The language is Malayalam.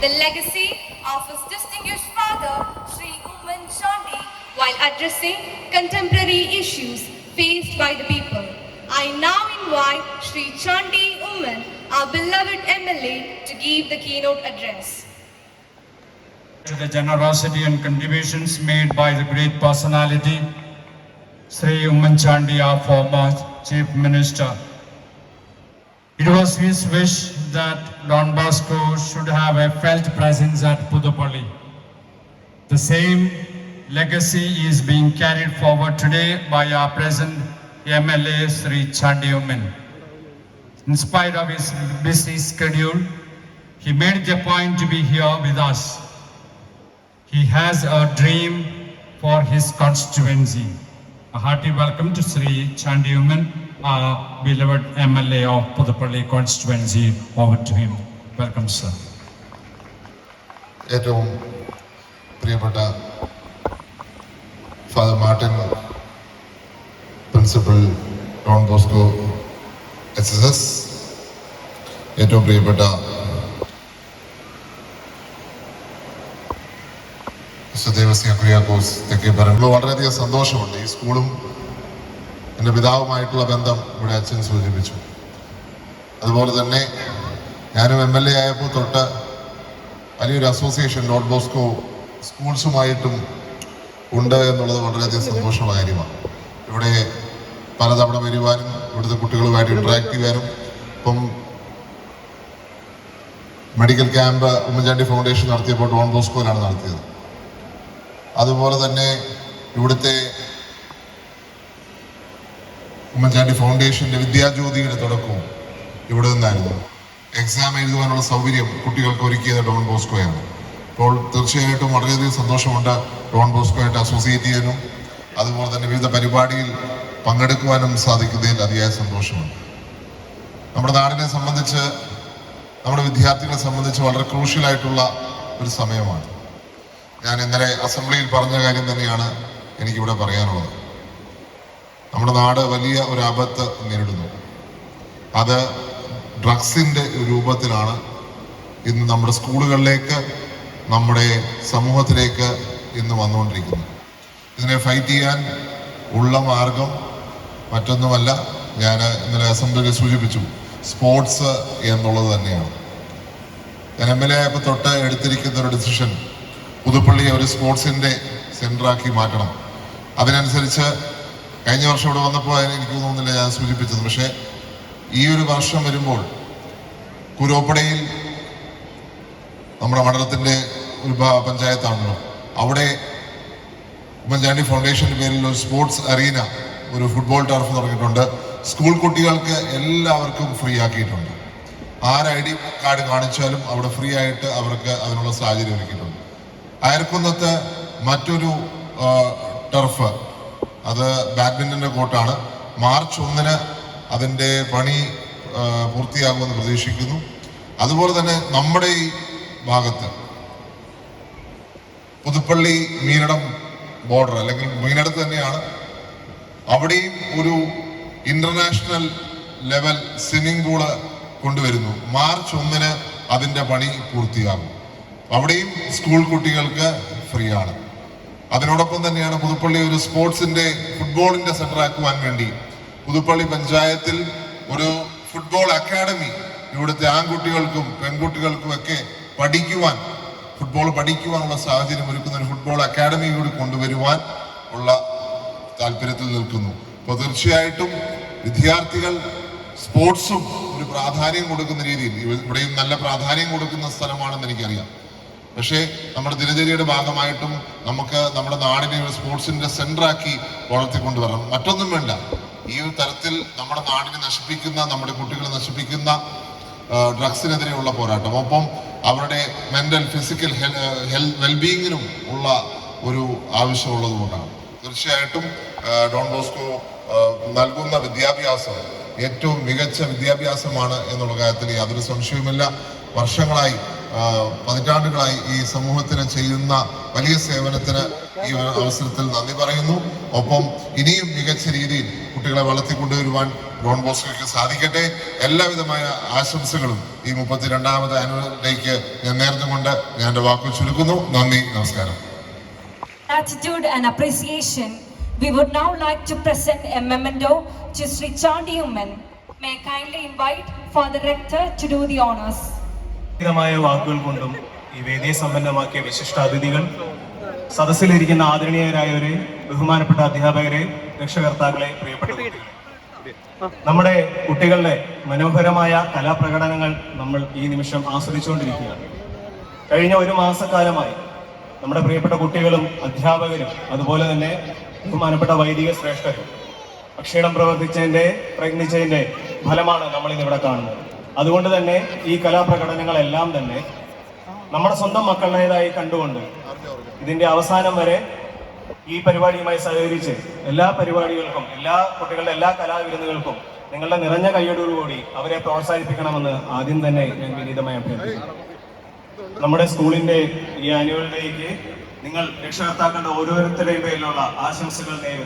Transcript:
the legacy of his distinguished father, Sri Umman Chandi, while addressing contemporary issues faced by the people. I now invite Sri Chandi Umman, our beloved MLA, to give the keynote address. to the generosity and contributions made by the great personality, Sri Umman Chandi, our former Chief Minister. It was his wish that Don Bosco should have a felt presence at Pudupalli. The same legacy is being carried forward today by our present MLA Sri Chandi Umman. In spite of his busy schedule, he made a point to be here with us. He has a dream for his constituency. A hearty welcome to Sri Chandiuman, our beloved MLA of Pudapalli constituency. Over to him. Welcome, sir. ഏറ്റവും പ്രിയപ്പെട്ട father Martin principal Don Bosco S S S ഏറ്റവും പ്രിയപ്പെട്ട ദേവസ്യ കുര്യാക്കോസ് തെക്കേ പറയുമ്പോൾ വളരെയധികം സന്തോഷമുണ്ട്. ഈ സ്കൂളും എന്റെ പിതാവുമായിട്ടുള്ള ബന്ധം ഇവിടെ അച്ഛൻ സൂചിപ്പിച്ചു. അതുപോലെ തന്നെ ഞാനും എം എൽ എ ആയപ്പോൾ തൊട്ട് വലിയൊരു അസോസിയേഷൻ ഡോൺ ബോസ്കോ സ്കൂൾസുമായിട്ടും ഉണ്ട് എന്നുള്ളത് വളരെയധികം സന്തോഷമുള്ള കാര്യമാണ്. ഇവിടെ പലതവണ വരുവാനും ഇവിടുത്തെ കുട്ടികളുമായിട്ട് ഇൻട്രാക്ട് ചെയ്യാനും ഇപ്പം മെഡിക്കൽ ക്യാമ്പ് ഉമ്മൻചാണ്ടി ഫൗണ്ടേഷൻ നടത്തിയപ്പോൾ ഡോൺ ബോസ്കോയിലാണ് നടത്തിയത്. അതുപോലെ തന്നെ ഇവിടുത്തെ ഉമ്മൻചാണ്ടി ഫൗണ്ടേഷന്റെ വിദ്യാജ്യോതിയുടെ തുടക്കവും ഇവിടെ നിന്നായിരുന്നു. എക്സാം എഴുതുവാനുള്ള സൗകര്യം കുട്ടികൾക്ക് ഒരുക്കിയത് ഡോൺ ബോസ്കോയാണ്. അപ്പോൾ തീർച്ചയായിട്ടും വളരെയധികം സന്തോഷമുണ്ട് ഡോൺ ബോസ്കോയായിട്ട് അസോസിയേറ്റ് ചെയ്യാനും അതുപോലെ തന്നെ വിവിധ പരിപാടിയിൽ പങ്കെടുക്കുവാനും സാധിക്കുന്നതിൽ അതിയായ സന്തോഷമുണ്ട്. നമ്മുടെ നാടിനെ സംബന്ധിച്ച് നമ്മുടെ വിദ്യാർത്ഥികളെ സംബന്ധിച്ച് വളരെ ക്രൂഷ്യലായിട്ടുള്ള ഒരു സമയമാണ്. ഞാൻ ഇന്നലെ അസംബ്ലിയിൽ പറഞ്ഞ കാര്യം തന്നെയാണ് എനിക്കിവിടെ പറയാനുള്ളത്. നമ്മുടെ നാട് വലിയ ഒരു ആപത്ത് നേരിടുന്നു. അത് ഡ്രഗ്സിന്റെ രൂപത്തിലാണ് ഇന്ന് നമ്മുടെ സ്കൂളുകളിലേക്ക് നമ്മുടെ സമൂഹത്തിലേക്ക് ഇന്ന് വന്നുകൊണ്ടിരിക്കുന്നത്. ഇതിനെ ഫൈറ്റ് ചെയ്യാൻ ഉള്ള മാർഗം മറ്റൊന്നുമല്ല. ഞാൻ ഇന്നലെ അസംബ്ലിയിൽ സൂചിപ്പിച്ചു സ്പോർട്സ് എന്നുള്ളത് തന്നെയാണ്. ഞാൻ എം എൽ എ ആയപ്പോൾ തൊട്ട് എടുത്തിരിക്കുന്ന ഒരു ഡിസിഷൻ പുതുപ്പള്ളിയെ ഒരു സ്പോർട്സിന്റെ സെന്ററാക്കി മാറ്റണം. അതിനനുസരിച്ച് കഴിഞ്ഞ വർഷം ഇവിടെ വന്നപ്പോൾ എനിക്ക് തോന്നുന്നില്ല ഞാൻ സൂചിപ്പിച്ചത്. പക്ഷേ ഈ ഒരു വർഷം വരുമ്പോൾ കുരോപ്പടയിൽ നമ്മുടെ മണ്ഡലത്തിന്റെ ഒരു പഞ്ചായത്താണല്ലോ. അവിടെ ഉമ്മൻചാണ്ടി ഫൗണ്ടേഷന്റെ പേരിൽ ഒരു സ്പോർട്സ് അറീന ഒരു ഫുട്ബോൾ ടർഫ് തുടങ്ങിയിട്ടുണ്ട്. സ്കൂൾ കുട്ടികൾക്ക് എല്ലാവർക്കും ഫ്രീ ആക്കിയിട്ടുണ്ട്. ആര് ഡി കാർഡ് കാണിച്ചാലും അവിടെ ഫ്രീ ആയിട്ട് അവർക്ക് അതിനുള്ള സാഹചര്യം ഒരുക്കിയിട്ടുണ്ട്. അയർക്കുന്നത്ത് മറ്റൊരു ടർഫ് അത് ബാഡ്മിന്റന്റെ കോർട്ടാണ്. മാർച്ച് ഒന്നിന് അതിന്റെ പണി പൂർത്തിയാകുമെന്ന് പ്രതീക്ഷിക്കുന്നു. അതുപോലെ തന്നെ നമ്മുടെ ഈ ഭാഗത്ത് പുതുപ്പള്ളി മീനടം ബോർഡർ അല്ലെങ്കിൽ മീനടത്ത് തന്നെയാണ്. അവിടെയും ഒരു ഇന്റർനാഷണൽ ലെവൽ സ്വിമ്മിംഗ് പൂൾ കൊണ്ടുവരുന്നു. മാർച്ച് ഒന്നിന് അതിന്റെ പണി പൂർത്തിയാകും. അവിടെയും സ്കൂൾ കുട്ടികൾക്ക് ഫ്രീ ആണ് അതിനോടൊപ്പം തന്നെയാണ് പുതുപ്പള്ളി ഒരു സ്പോർട്സിന്റെ ഫുട്ബോളിന്റെ സെന്റർ ആക്കുവാൻ വേണ്ടി പുതുപ്പള്ളി പഞ്ചായത്തിൽ ഒരു ഫുട്ബോൾ അക്കാഡമി ഇവിടുത്തെ ആൺകുട്ടികൾക്കും പെൺകുട്ടികൾക്കും ഒക്കെ പഠിക്കുവാൻ ഫുട്ബോൾ പഠിക്കുവാനുള്ള സാഹചര്യം ഒരുക്കുന്ന ഒരു ഫുട്ബോൾ അക്കാഡമി കൂടി കൊണ്ടുവരുവാൻ ഉള്ള താല്പര്യത്തിൽ നിൽക്കുന്നു. അപ്പോൾ തീർച്ചയായിട്ടും വിദ്യാർത്ഥികൾ സ്പോർട്സും ഒരു പ്രാധാന്യം കൊടുക്കുന്ന രീതിയിൽ ഇവ- ഇവിടെയും നല്ല പ്രാധാന്യം കൊടുക്കുന്ന സ്ഥലമാണെന്ന് എനിക്കറിയാം. പക്ഷേ നമ്മുടെ ദിനചര്യയുടെ ഭാഗമായിട്ടും നമുക്ക് നമ്മുടെ നാടിനെ ഒരു സ്പോർട്സിന്റെ സെന്ററാക്കി വളർത്തിക്കൊണ്ടുവരണം മറ്റൊന്നും വേണ്ട. ഈ ഒരു തരത്തിൽ നമ്മുടെ നാടിനെ നശിപ്പിക്കുന്ന നമ്മുടെ കുട്ടികളെ നശിപ്പിക്കുന്ന ഡ്രഗ്സിനെതിരെയുള്ള പോരാട്ടം. ഒപ്പം അവരുടെ മെന്റൽ ഫിസിക്കൽ ഹെൽത്ത് ഉള്ള ഒരു ആവശ്യമുള്ളത് കൊണ്ടാണ്. തീർച്ചയായിട്ടും ഡോൺ ബോസ്കോ നൽകുന്ന വിദ്യാഭ്യാസം ഏറ്റവും മികച്ച വിദ്യാഭ്യാസമാണ് എന്നുള്ള കാര്യത്തിൽ യാതൊരു സംശയവുമില്ല. വർഷങ്ങളായി പതിറ്റാണ്ടുകളായി ഈ സമൂഹത്തിന് ചെയ്യുന്ന വലിയ സേവനത്തിന് ഈ അവസരത്തിൽ നന്ദി പറയുന്നു. ഒപ്പം ഇനിയും മികച്ച രീതിയിൽ കുട്ടികളെ വളർത്തിക്കൊണ്ടുവരുവാൻ ഡോൺ ബോസ്കോയ്ക്ക് സാധിക്കട്ടെ. എല്ലാവിധമായ ആശംസകളും ഈ മുപ്പത്തിരണ്ടാമത് ആനുവലിലേക്ക് ഞാൻ നേർന്നുകൊണ്ട് ഞാൻ എന്റെ വാക്കുകൾ ചുരുക്കുന്നു. നന്ദി നമസ്കാരം. Gratitude and appreciation, we would now like to present a memento to Sri Chandi Umman. May I kindly invite Father Rector to do the honors. മായ വാക്കുകൾ കൊണ്ടും ഈ വേദിയെ സമ്പന്നമാക്കിയ വിശിഷ്ടാതിഥികൾ സദസ്സിലിരിക്കുന്ന ആദരണീയരായവരെ ബഹുമാനപ്പെട്ട അധ്യാപകരെ രക്ഷകർത്താക്കളെ പ്രിയപ്പെട്ട നമ്മുടെ കുട്ടികളുടെ മനോഹരമായ കലാപ്രകടനങ്ങൾ നമ്മൾ ഈ നിമിഷം ആസ്വദിച്ചുകൊണ്ടിരിക്കുകയാണ്. കഴിഞ്ഞ ഒരു മാസക്കാലമായി നമ്മുടെ പ്രിയപ്പെട്ട കുട്ടികളും അധ്യാപകരും അതുപോലെ തന്നെ ബഹുമാനപ്പെട്ട വൈദിക ശ്രേഷ്ഠരും അക്ഷീണം പ്രവർത്തിച്ചതിന്റെ പ്രയത്നിച്ചതിന്റെ ഫലമാണ് നമ്മൾ ഇന്നിവിടെ കാണുന്നത്. അതുകൊണ്ട് തന്നെ ഈ കലാപ്രകടനങ്ങളെല്ലാം തന്നെ നമ്മുടെ സ്വന്തം മക്കളുടേതായി കണ്ടുകൊണ്ട് ഇതിന്റെ അവസാനം വരെ ഈ പരിപാടിയുമായി സഹകരിച്ച് എല്ലാ പരിപാടികൾക്കും എല്ലാ കുട്ടികളുടെ എല്ലാ കലാവിരുന്നുകൾക്കും നിങ്ങളുടെ നിറഞ്ഞ കൈയോടുകൂടി അവരെ പ്രോത്സാഹിപ്പിക്കണമെന്ന് ആദ്യം തന്നെ ഞാൻ വിനീതമായി അഭ്യർത്ഥിക്കുന്നു. നമ്മുടെ സ്കൂളിന്റെ ഈ ആനുവൽ ഡേക്ക് നിങ്ങൾ രക്ഷകർത്താക്കളുടെ ഓരോരുത്തരുടെയും പേരിലുള്ള ആശംസകൾ നേരുന്നു.